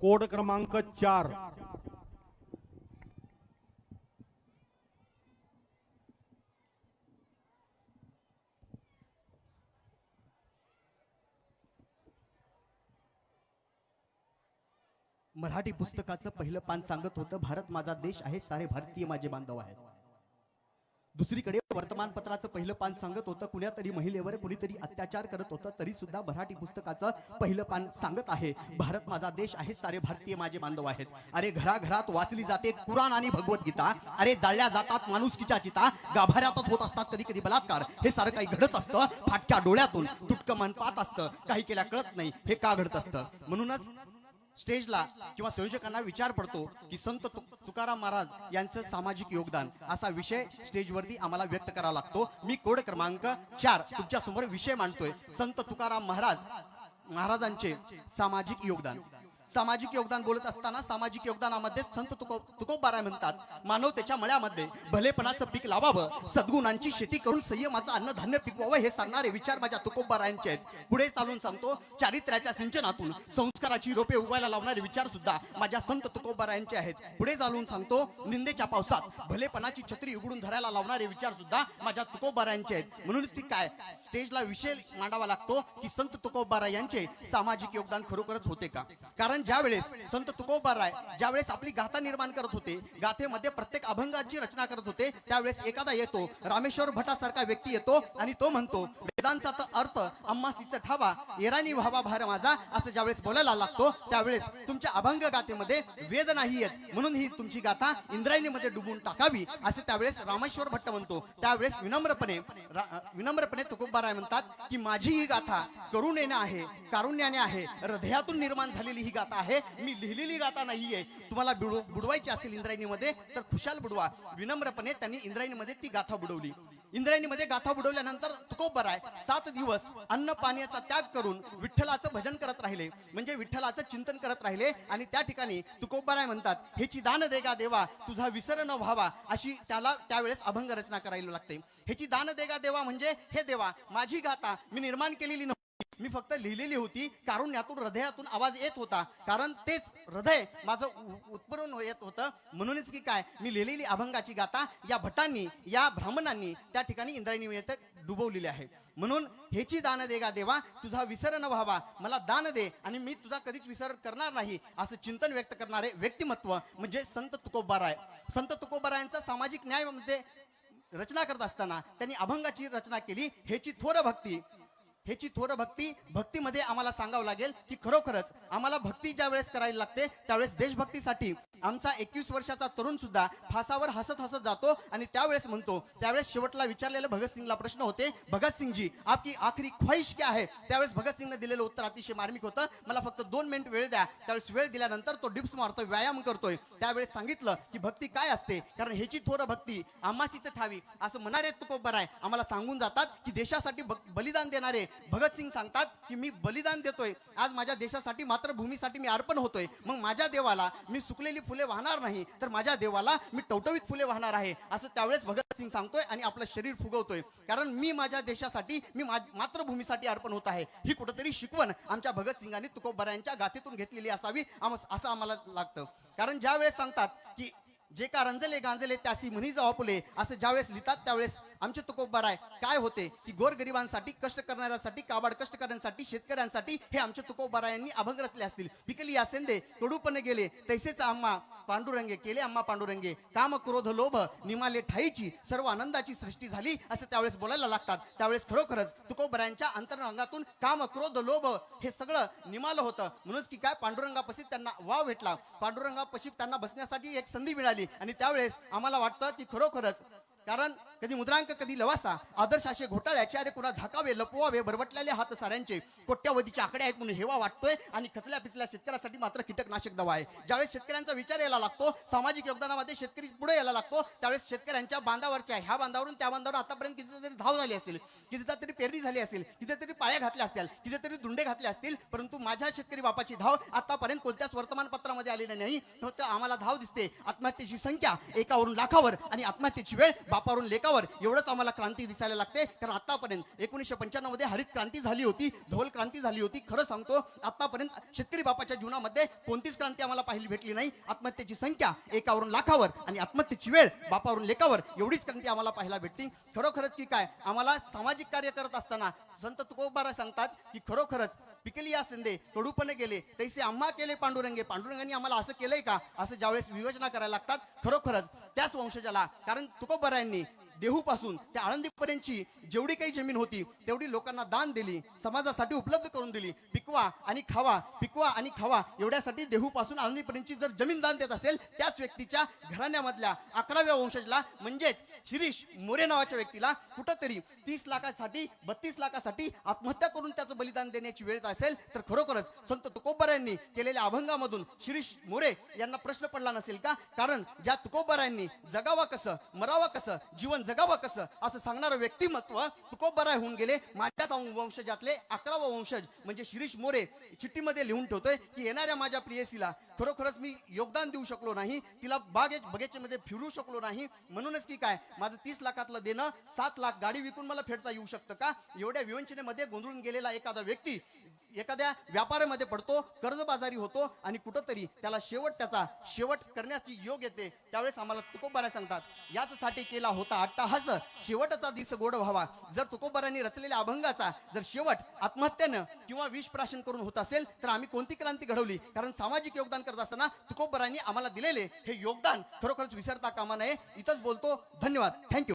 Code क्रमांक चार. मराठी पुस्तकाचं पहिलं पान सांगत होतं भारत माझा देश आहे सारे भारतीय माझे बांधव आहेत. दुसरीकडे वर्तमानपत्राचं पहिलं पान सांगत होतं कुण्या तरी महिलेवर कुणीतरी अत्याचार करत होतं तरी सुद्धा मराठी पुस्तकाचं पहिलं पान सांगत आहे. भारत माझा देश आहे सारे भारतीय माझे बांधव आहेत. अरे घराघरात वाचली जाते कुराण आणि भगवद्गीता. अरे जाळल्या जातात माणुसकीच्या चिता. गाभाऱ्यातच होत असतात कधी कधी बलात्कार. हे सारं काही घडत असतं फाटक्या डोळ्यातून. तुटकं मन पाहत असतं. काही केल्या कळत नाही. हे का घडत असतं? म्हणूनच स्टेजला किंवा संयोजकांना विचार पडतो की संत तुकाराम महाराज यांचं सामाजिक योगदान असा विषय स्टेजवरती आम्हाला व्यक्त करावा लागतो. मी कोड क्रमांक चार तुमच्यासमोर विषय मांडतोय. संत तुकाराम महाराज महाराजांचे सामाजिक योगदान. सामाजिक योगदान बोलत असताना सामाजिक योगदानामध्ये संत तुको तुकोबाराय म्हणतात मानवतेच्या मळ्यामध्ये भलेपणाचं पीक लावावं सद्गुणांची शेती करून संयमाचं अन्नधान्य पिकवावं हे सांगणारे विचार माझ्या तुकोबारायांचे आहेत. पुढे चालून सांगतो चारित्र्याच्या सिंचनातून संस्काराची रोपे उगवायला लावणारे विचार सुद्धा माझ्या संत तुकोबारायांचे आहेत. पुढे चालून सांगतो निंदेच्या पावसात भलेपणाची छत्री उघडून धरायला लावणारे विचार सुद्धा माझ्या तुकोबारायांचे आहेत. म्हणूनच ती काय स्टेजला विषय मांडावा लागतो की संत तुकोबारा यांचे सामाजिक योगदान खरोखरच होते का? कारण ज्या वेळेस संत ज्या ज्यावेळेस आपली गाथा निर्माण करत होते गाथेमध्ये प्रत्येक अभंगाची रचना करत होते त्यावेळेस एखादा येतो रामेश्वर भटासारखा व्यक्ती येतो आणि तो म्हणतो वेदांचा तर अर्थ अम्मासीचा ठावा येरानी व्हावा भार माझा असं ज्यावेळेस बोलायला लागतो त्यावेळेस तुमच्या अभंग गाथेमध्ये वेद नाही येत. म्हणून ही तुमची गाथा इंद्रायणीमध्ये डुबून टाकावी असं त्यावेळेस रामेश्वर भट्ट म्हणतो. त्यावेळेस विनम्रपणे विनम्रपणे तुकोबाराय म्हणतात की माझी ही गाथा करुणेने आहे कारुण्याने आहे हृदयातून निर्माण झालेली ही गाथा आहे मी लिहिलेली गाथा नाहीये. तुम्हाला बुडवायची असेल इंद्रायणीमध्ये तर खुशाल बुडवा. विनम्रपणे त्यांनी इंद्रायणीमध्ये ती गाथा बुडवली. इंद्रायणीमध्ये गाथा बुडवल्यानंतर तुकोबराय सात दिवस अन्न पाण्याचा त्याग करून विठ्ठलाचं भजन करत राहिले. म्हणजे विठ्ठलाचं चिंतन करत राहिले आणि त्या ठिकाणी तुकोबाराय म्हणतात हेची दान देगा देवा तुझा विसर न व्हावा अशी त्याला त्यावेळेस अभंग रचना करायला लागते. ह्याची दान देगा देवा म्हणजे हे देवा माझी गाथा मी निर्माण केलेली नव्हती. मी फक्त लिहिलेली होती कारण यातून हृदयातून आवाज येत होता. कारण तेच हृदय माझं उत्पन्न येत होतं. म्हणूनच की काय मी लिहिलेली अभंगाची गाथा या भटांनी या ब्राह्मणांनी त्या ठिकाणी इंद्रायणी येथे डुबवलेली आहे. म्हणून हेची दान दे गा देवा तुझा विसर न व्हावा मला दान दे आणि मी तुझा कधीच विसर करणार नाही असं चिंतन व्यक्त करणारे व्यक्तिमत्व म्हणजे संत तुकोबाराय. संत तुकोबारायांचा सामाजिक न्यायमध्ये रचना करत असताना त्यांनी अभंगाची रचना केली ह्याची थोर भक्ती. ह्याची थोडं भक्ती भक्तीमध्ये आम्हाला सांगावं लागेल की खरोखरच आम्हाला भक्ती ज्या वेळेस करायला लागते त्यावेळेस देशभक्तीसाठी आमचा एकवीस वर्षाचा तरुण सुद्धा फासावर हसत हसत जातो आणि त्यावेळेस म्हणतो त्यावेळेस शेवटला विचारलेलं भगतसिंगला प्रश्न होते भगतसिंगजी आपकी आखरी ख्वाहिश क्या आहे त्यावेळेस भगतसिंगने दिलेलं उत्तर अतिशय मार्मिक होतं. मला फक्त दोन मिनिट वेळ द्या. त्यावेळेस वेळ दिल्यानंतर तो डिप्स मारतो व्यायाम करतोय. त्यावेळेस सांगितलं की भक्ती काय असते? कारण ह्याची थोर भक्ती आम्हासीच ठावी. असं म्हणणारे तुकोबर आहे आम्हाला सांगून जातात की देशासाठी बलिदान देणारे. भगतसिंग सांगतात की मी बलिदान देतोय. आज माझ्या देशासाठी मातृभूमीसाठी मी अर्पण होतोय. मग माझ्या देवाला मी सुकलेली फुले वाहणार नाही तर माझ्या देवाला मी टवटवीत फुले वाहणार आहे. असं त्यावेळेस भगतसिंग सांगतोय आणि आपलं शरीर फुगवतोय. कारण मी माझ्या देशासाठी मी मातृभूमीसाठी अर्पण होत आहे. ही कुठेतरी शिकवण आमच्या भगतसिंगांनी तुकोबऱ्यांच्या गातीतून घेतलेली असावी असं आम्हाला लागतं. कारण ज्या वेळेस सांगतात की जे का रंजले गांजले त्यासी म्हणी जाऊ फुले असं ज्यावेळेस लिहितात त्यावेळेस आमचे तुकोबार आहे. काय होते? की गोरगरिबांसाठी कष्ट करणाऱ्यांसाठी काबाड कष्ट करण्यासाठी शेतकऱ्यांसाठी हे आमचे तुकोबारायांनी अभंग रचले असतील. पिकली असेंदे तोडूपणे गेले तैसेच आम्हा पांडुरंगे केले आम्हा पांडुरंगे. काम क्रोध लोभ निमाले ठाईची सर्व आनंदाची सृष्टी झाली असं त्यावेळेस बोलायला लागतात. त्यावेळेस खरोखरच तुकोबरायांच्या अंतरंगातून काम क्रोध लोभ हे सगळं निमालं होतं. म्हणूनच की काय पांडुरंगापाशी त्यांना वाव भेटला. पांडुरंगापाशी त्यांना बसण्यासाठी एक संधी मिळाली. आणि त्यावेळेस आम्हाला वाटतं की खरोखरच कारण कधी मुद्रांक कधी लवासा आदर्श असे घोटाळ्याचे अरे कुणा झाकावे लपवावे बरबटलेले हात साऱ्यांचे कोट्यावधीचे आकडे आहेत म्हणून हेवा वाटतोय आणि खचल्या पिचल्या शेतकऱ्यासाठी मात्र कीटकनाशक दवा आहे. ज्यावेळेस शेतकऱ्यांचा विचार यायला लागतो सामाजिक योगदानामध्ये शेतकरी पुढे यायला लागतो त्यावेळेस शेतकऱ्यांच्या बांधावरच्या ह्या बांधावरून त्या बांधावर आतापर्यंत कितीतरी धाव झाली असेल कितीतरी पेरणी झाली असेल कितीतरी पाया घातल्या असतील कितीतरी धुंडे घातले असतील परंतु माझ्या शेतकरी बापाची धाव आतापर्यंत कोणत्याच वर्तमानपत्रामध्ये आलेली नाही. फक्त आम्हाला धाव दिसते आत्महत्येची संख्या एकावरून लाखावर आणि आत्महत्येची वेळ बापावरून लेखावर एवढंच आम्हाला क्रांती दिसायला लागते. कारण आतापर्यंत एकोणीसशे पंच्याण्णवमध्ये हरित क्रांती झाली होती धवल क्रांती झाली होती. खरं सांगतो आतापर्यंत शेतकरी बापाच्या जीवनामध्ये कोणतीच क्रांती आम्हाला पाहिली भेटली नाही. आत्महत्येची संख्या एकावरून लाखावर आणि आत्महत्येची वेळ बापावरून लेखावर एवढीच क्रांती आम्हाला पाहायला भेटते. खरोखरच की काय आम्हाला सामाजिक कार्य करत असताना संत तुकोबारा सांगतात की खरोखरच पिकली या शिंदे कडूपणे गेले तैसे आम्हा केले पांडुरंगे. पांडुरंगांनी आम्हाला असं केलंय का? असं ज्यावेळेस विवेचना करायला लागतात खरोखरच त्याच वंशजाला कारण तुकोबारायांनी পারেননি देहूपासून त्या आळंदीपर्यंतची जेवढी काही जमीन होती तेवढी लोकांना दान दिली समाजासाठी उपलब्ध करून दिली. पिकवा आणि खावा पिकवा आणि खावा एवढ्यासाठी देहूपासून आळंदीपर्यंतची जर जमीन दान देत असेल त्याच व्यक्तीच्या घराण्यामधल्या अकराव्या वंशजला म्हणजेच शिरीष मोरे नावाच्या व्यक्तीला कुठंतरी तीस लाखासाठी बत्तीस लाखासाठी आत्महत्या करून त्याचं बलिदान देण्याची वेळ असेल तर खरोखरच संत तुकोबारायांनी केलेल्या अभंगामधून शिरीष मोरे यांना प्रश्न पडला नसेल का? कारण ज्या तुकोबारायांनी जगावा कसं मरावा कसं जीवन जगावं कसं? असं सांगणारं व्यक्तिमत्व तुकोबराय होऊन गेले. माझ्या वंशजातले अकरावा वंशज म्हणजे शिरीष मोरे चिठ्ठीमध्ये लिहून ठेवतोय की येणाऱ्या माझ्या प्रियसीला खरोखरच मी योगदान देऊ शकलो नाही. तिला बागे बगीचेमध्ये फिरू शकलो नाही. म्हणूनच की काय? माझं तीस लाखातलं देणं सात लाख गाडी विकून मला फेडता येऊ शकतं का? एवढ्या विवंचनेमध्ये गोंधळून गेलेला एखादा व्यक्ती एखाद्या व्यापारामध्ये पडतो कर्जबाजारी होतो आणि कुठंतरी त्याला शेवट त्याचा शेवट करण्याची योग येते त्यावेळेस आम्हाला तुकोबारा सांगतात. याचसाठी केला होता अट्टाहास. शेवटचा दिस गोड व्हावा. जर तुकोबारांनी रचलेल्या अभंगाचा जर शेवट आत्महत्येनं किंवा विष प्राशन करून होत असेल तर आम्ही कोणती क्रांती घडवली? कारण सामाजिक योगदान करत असताना तुकोबारांनी आम्हाला दिलेले हे योगदान खरोखरच विसरता कामा नये. इथंच बोलतो. धन्यवाद. थँक्यू